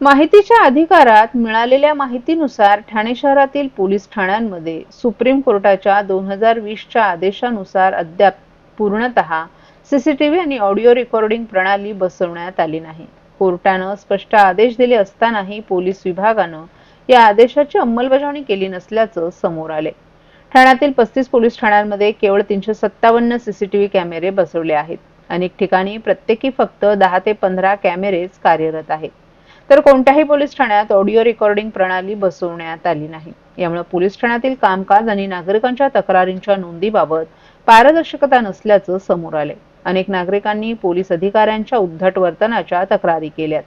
माहितीच्या अधिकारात मिळालेल्या माहितीनुसार ठाणे शहरातील पोलीस ठाण्यांमध्ये सुप्रीम कोर्टाच्या दोन हजार वीसच्या आदेशानुसार अद्याप पूर्णतः सीसीटीव्ही आणि ऑडिओ रेकॉर्डिंग प्रणाली बसवण्यात आली नाही. कोर्टानं स्पष्ट आदेश दिले असतानाही पोलीस विभागानं या आदेशाची अंमलबजावणी केली नसल्याचं समोर आले ठाण्यातील पस्तीस पोलीस ठाण्यांमध्ये केवळ तीनशे सत्तावन्न सीसीटीव्ही कॅमेरे बसवले आहेत. अनेक ठिकाणी प्रत्येकी फक्त दहा ते पंधरा कॅमेरेच कार्यरत आहेत. तर कोणत्याही पोलीस ठाण्यात ऑडिओ रेकॉर्डिंग प्रणाली बसवण्यात आली नाही. यामुळे पोलीस ठाण्यातील कामकाज आणि नागरिकांच्या तक्रारींच्या नोंदीबाबत पारदर्शकता नसल्याचं समोर आले अनेक नागरिकांनी पोलीस अधिकाऱ्यांच्या उद्धट वर्तनाच्या तक्रारी केल्यात.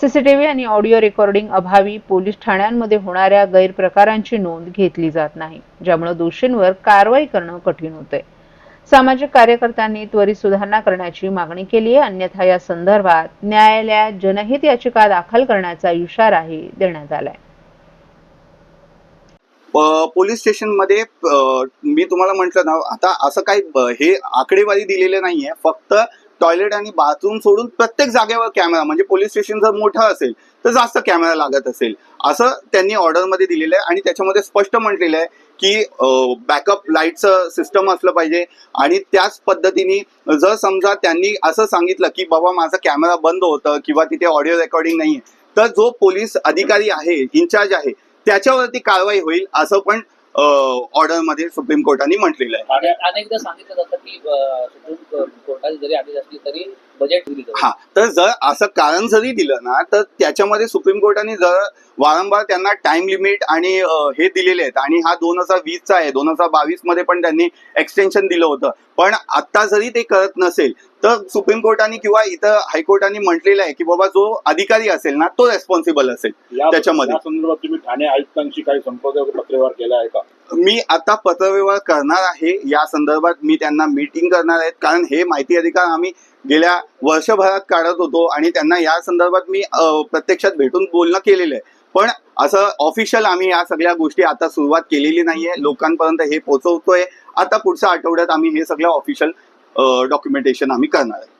सीसीटीव्ही आणि ऑडिओ रेकॉर्डिंग अभावी पोलीस ठाण्यांमध्ये होणाऱ्या गैरप्रकारांची नोंद घेतली जात नाही ज्यामुळे दोषींवर कारवाई करणं कठीण होते सामाजिक कार्यकर्त्यांनी त्वरित सुधारणा करण्याची मागणी केली आहे. अन्यथा या संदर्भात न्यायालयात जनहित याचिका दाखल करण्याचा इशाराही देण्यात आलाय. पोलीस स्टेशनमध्ये मी तुम्हाला म्हटलं ना आता असं काही हे आकडेवारी दिलेले नाहीये. फक्त टॉयलेट आणि बाथरूम सोडून प्रत्येक जागेवर कॅमेरा म्हणजे पोलीस स्टेशन जर मोठं असेल तर जास्त कॅमेरा लागत असेल. असं त्यांनी ऑर्डरमध्ये दिलेलं आहे आणि त्याच्यामध्ये स्पष्ट म्हटलेलं आहे की बॅकअप लाईटचं सिस्टम असलं पाहिजे आणि त्याच पद्धतीने जर समजा त्यांनी असं सांगितलं की बाबा माझा कॅमेरा बंद होतं किंवा तिथे ऑडिओ रेकॉर्डिंग नाही तर जो पोलीस अधिकारी आहे इन्चार्ज आहे त्याच्यावरती कारवाई होईल असं पण ऑर्डरमध्ये सुप्रीम कोर्टाने म्हटलेलं आहे. अनेकदा सांगितलं जातं की कोर्टाचे जरी आदेश असले तरी बजेट दिली हा तर जर असं कारण जरी दिलं ना तर त्याच्यामध्ये सुप्रीम कोर्टाने जर वारंवार त्यांना टाइम लिमिट आणि हे दिलेले आहेत आणि हा दोन हजार वीसचा आहे दोन हजार बावीसमध्ये पण त्यांनी एक्सटेन्शन दिलं होतं. पण आता जरी ते करत नसेल तर सुप्रीम कोर्टाने किंवा इथं हायकोर्टाने म्हटलेलं आहे की बाबा जो अधिकारी असेल ना तो रेस्पॉन्सिबल असेल त्याच्यामध्ये. संदर्भात तुम्ही ठाणे आयुक्तांशी काही संपर्क पत्रव्यवहार केला आहे का? मी आता पत्रव्यवहार करणार आहे. या संदर्भात मी त्यांना मीटिंग करणार आहेत कारण हे माहिती अधिकार आम्ही गेल्या वर्षभरात काढत होतो आणि त्यांना या संदर्भात मी प्रत्यक्षात भेटून बोलणं केलेलं आहे. पण असं ऑफिशियल आम्ही या सगळ्या गोष्टी आता सुरुवात केलेली नाहीये. लोकांपर्यंत हे पोहोचवतोय. आता पुढच्या आठवड्यात आम्ही हे सगळं ऑफिशियल डॉक्युमेंटेशन आम्ही करणार आहे.